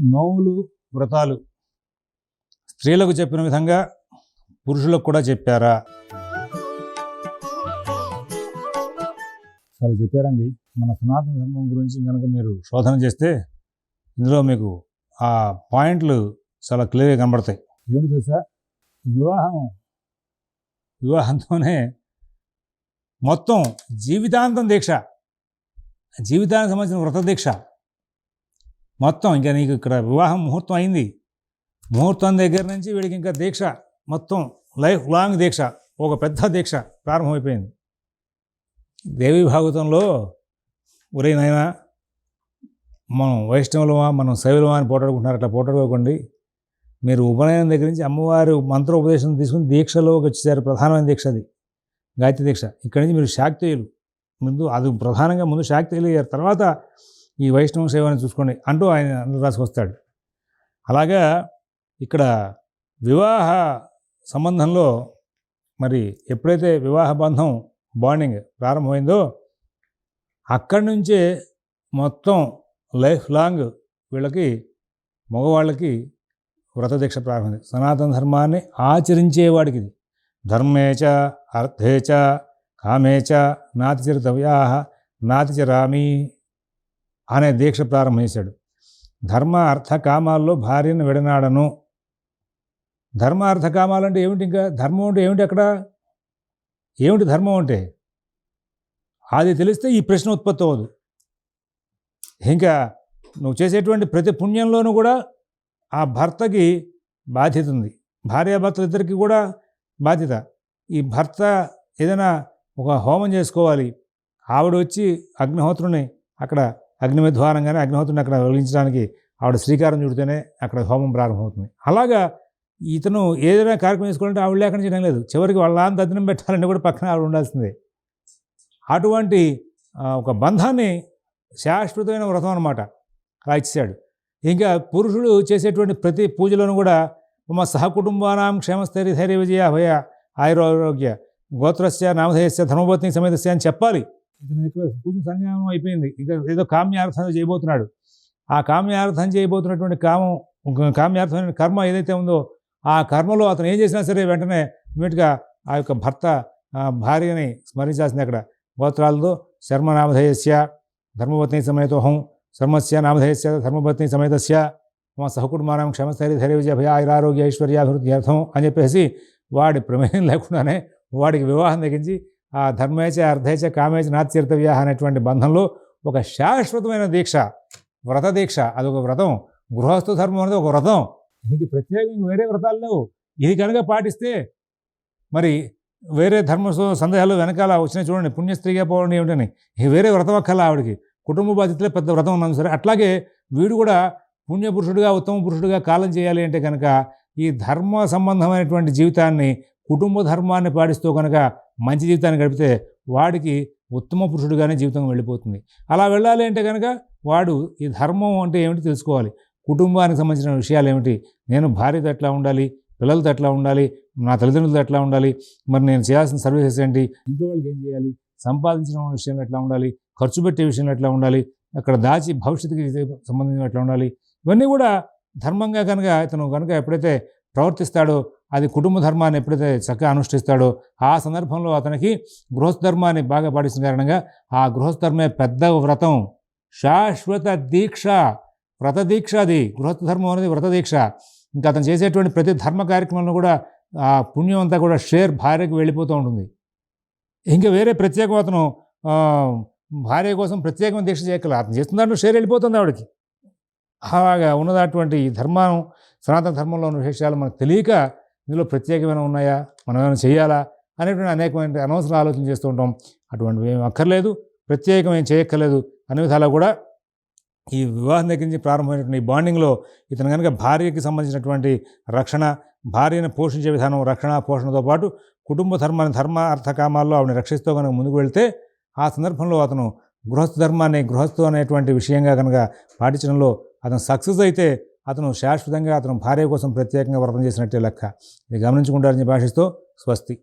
నోములు వ్రతాలు. స్త్రీలకు చెప్పిన విధంగా పురుషులకు కూడా చెప్పారా? చాలా చెప్పారండి. మన సనాతన ధర్మం గురించి కనుక మీరు శోధన చేస్తే ఇందులో మీకు ఆ పాయింట్లు చాలా క్లియర్గా కనబడతాయి. ఏమిటి తెలుసా? వివాహం వివాహంతోనే మొత్తం జీవితాంతం దీక్ష. జీవితానికి సంబంధించిన వ్రత దీక్ష. మొత్తం ఇంకా నీకు ఇక్కడ వివాహం ముహూర్తం అయింది. ముహూర్తం దగ్గర నుంచి వీడికి ఇంకా దీక్ష. మొత్తం లైఫ్ లాంగ్ దీక్ష. ఒక పెద్ద దీక్ష ప్రారంభమైపోయింది. దేవి భాగవతంలో ఒరే నాయన మనం వైష్ణవులమా మనం శైవులమా అని పోటాడుకుంటున్నారు అట్లా పోటాడుకోకండి మీరు ఉపనయనం దగ్గర నుంచి అమ్మవారి మంత్రోపదేశం తీసుకుని దీక్షలోకి వచ్చేసారు. ప్రధానమైన దీక్ష అది. గాయత్రి దీక్ష. ఇక్కడి నుంచి మీరు శాక్తేయులు ముందు అది ప్రధానంగా ముందు శాక్తేయులు అయ్యారు. తర్వాత ఈ వైష్ణవ సేవని చూసుకోండి అంటూ ఆయన అందరూ వస్తాడు అలాగా ఇక్కడ వివాహ సంబంధంలో మరి ఎప్పుడైతే వివాహ బంధం బాండింగ్ ప్రారంభమైందో అక్కడి నుంచే మొత్తం లైఫ్ లాంగ్ వీళ్ళకి మగవాళ్ళకి వ్రతదీక్ష ప్రారంభమైంది. సనాతన ధర్మాన్ని ఆచరించేవాడికి ఇది. ధర్మేచ అర్థేచ కామేచ నాతిచరితవ్యాహ నాతిచరామి అనే దీక్ష ప్రారంభం చేశాడు ధర్మ అర్థ కామాల్లో భార్యను విడనాడను. ధర్మ అర్థ కామాలంటే ఏమిటి ఇంకా? ధర్మం అంటే ఏమిటి అక్కడ? ఏమిటి ధర్మం అంటే? అది తెలిస్తే ఈ ప్రశ్న ఉత్పత్తి అవ్వదు. ఇంకా నువ్వు చేసేటువంటి ప్రతి పుణ్యంలోనూ కూడా ఆ భర్తకి బాధ్యత ఉంది. భార్యాభర్తలు ఇద్దరికి కూడా బాధ్యత. ఈ భర్త ఏదైనా ఒక హోమం చేసుకోవాలి. ఆవిడ వచ్చి అగ్నిహోత్రుని అక్కడ అగ్ని ద్వారంగానే అగ్నిహోత్రుని అక్కడ వెలిగించడానికి ఆవిడ శ్రీకారం చుడితేనే అక్కడ హోమం ప్రారంభమవుతుంది. అలాగా ఇతను ఏదైనా కార్యక్రమం చేసుకోవాలంటే ఆవిడ లేకుండా చేయడం లేదు. చివరికి వాళ్ళ దద్దనం పెట్టాలని పెట్టాలంటే కూడా పక్కన ఆవిడ ఉండాల్సిందే. అటువంటి ఒక బంధాన్ని శాశ్వతమైన వ్రతం అనమాట అలా ఇచ్చాడు ఇంకా పురుషుడు చేసేటువంటి ప్రతి పూజలోనూ కూడా మమ సహకుటుంబానాం క్షేమస్థైర్య ధైర్య విజయ భయ ఆయురారోగ్య గోత్రస్య నామధేయస్య ధర్మపత్ని సమేతస్య అని చెప్పాలి. ఇతని సంజ్ఞానం అయిపోయింది. ఇంకా ఏదో కామ్యార్థం చేయబోతున్నాడు. ఆ కామ్యార్థం చేయబోతున్నటువంటి కామం కామ్యార్థమైన కర్మ ఏదైతే ఉందో ఆ కర్మలో అతను ఏం చేసినా సరే వెంటనే ఇమీడియట్గా ఆ యొక్క భర్త భార్యని స్మరించాల్సింది అక్కడ. గోత్రాలతో శర్మనామధేయస్య ధర్మపత్ని సమేతోహం శర్మస్య నామధేయస్య ధర్మపత్ని సమేతస్య మా సహకుటుంబానం క్షమస్థైర్య ధైర్య విజయ భయ ఆయురారోగ్య ఐశ్వర్యాభివృద్ధి అర్థం అని చెప్పేసి వాడి ప్రమేయం లేకుండానే వాడికి వివాహం తగ్గించి ఆ ధర్మేచ అర్ధేచ కామేచ నాత్యర్థవ్య అనేటువంటి బంధంలో ఒక శాశ్వతమైన దీక్ష వ్రత దీక్ష. అదొక వ్రతం. గృహస్థ ధర్మం అనేది ఒక వ్రతం. ఇది ప్రత్యేకంగా వేరే వ్రతాలు లేవు. ఇది కనుక పాటిస్తే మరి వేరే ధర్మ సందేహాలు వెనకాల వచ్చిన చూడండి. పుణ్యస్త్రీగా పోవడం ఏమిటని. వేరే వ్రతం అక్కల ఆవిడకి. కుటుంబ బాధ్యతలే పెద్ద వ్రతం ఉన్నాం సరే. అట్లాగే వీడు కూడా పుణ్యపురుషుడిగా ఉత్తమ పురుషుడిగా కాలం చేయాలి అంటే కనుక ఈ ధర్మ సంబంధమైనటువంటి జీవితాన్ని కుటుంబ ధర్మాన్ని పాటిస్తూ కనుక మంచి జీవితాన్ని గడిపితే వాడికి ఉత్తమ పురుషుడిగానే జీవితం వెళ్ళిపోతుంది. అలా వెళ్ళాలి అంటే కనుక వాడు ఈ ధర్మం అంటే ఏమిటి తెలుసుకోవాలి. కుటుంబానికి సంబంధించిన విషయాలు ఏమిటి? నేను భార్యతో ఎట్లా ఉండాలి? పిల్లలతో ఎట్లా ఉండాలి? నా తల్లిదండ్రులతో ఎట్లా ఉండాలి? మరి నేను చేయాల్సిన సర్వీసెస్ ఏంటి? ఇంట్లో వాళ్ళకి ఏం చేయాలి? సంపాదించిన విషయంలో ఎట్లా ఉండాలి? ఖర్చు పెట్టే విషయంలో ఎట్లా ఉండాలి? అక్కడ దాచి భవిష్యత్తుకి సంబంధించిన ఎట్లా ఉండాలి? ఇవన్నీ కూడా ధర్మంగా కనుక ఇతను కనుక ఎప్పుడైతే ప్రవర్తిస్తాడో అది కుటుంబ ధర్మాన్ని ఎప్పుడైతే చక్కగా అనుష్ఠిస్తాడో ఆ సందర్భంలో అతనికి గృహస్థర్మాన్ని బాగా పాటించిన కారణంగా ఆ గృహస్థర్మే పెద్ద వ్రతం. శాశ్వత దీక్ష. వ్రత దీక్ష అది. గృహస్థ ధర్మం అనేది వ్రత దీక్ష. ఇంకా అతను చేసేటువంటి ప్రతి ధర్మ కార్యక్రమంలో కూడా ఆ పుణ్యం అంతా కూడా షేర్ భార్యకు వెళ్ళిపోతూ ఉంటుంది. ఇంకా వేరే ప్రత్యేకం అతను భార్య కోసం ప్రత్యేకమైన దీక్ష చేయగల అతను చేస్తున్న దాంట్లో షేర్ వెళ్ళిపోతుంది ఆవిడకి. అలాగా ఉన్నటువంటి ఈ ధర్మం సనాతన ధర్మంలో ఉన్న విశేషాలు మనకు తెలియక ఇందులో ప్రత్యేకమైన ఉన్నాయా? మనం ఏమైనా చేయాలా అనేటువంటి అనేకమైన అనవసర ఆలోచన చేస్తూ ఉంటాం. అటువంటివి ఏం అక్కర్లేదు. ప్రత్యేకం ఏం చేయక్కర్లేదు. అన్ని విధాలా కూడా ఈ వివాహం దగ్గర నుంచి ప్రారంభమైనటువంటి ఈ బాండింగ్లో ఇతను కనుక భార్యకి సంబంధించినటువంటి రక్షణ భార్యను పోషించే విధానం రక్షణ పోషణతో పాటు కుటుంబ ధర్మాన్ని ధర్మ అర్థకామాల్లో ఆవిడని రక్షిస్తూ కనుక ముందుకు వెళ్తే ఆ సందర్భంలో అతను గృహస్థ ధర్మాన్ని గృహస్థు అనేటువంటి విషయంగా కనుక పాటించడంలో అతను సక్సెస్ అయితే అతను శాశ్వతంగా అతను భార్య కోసం ప్రత్యేకంగా వ్రతం చేసినట్టే లెక్క. ఇది గమనించుకుంటారని భాషిస్తూ స్వస్తి.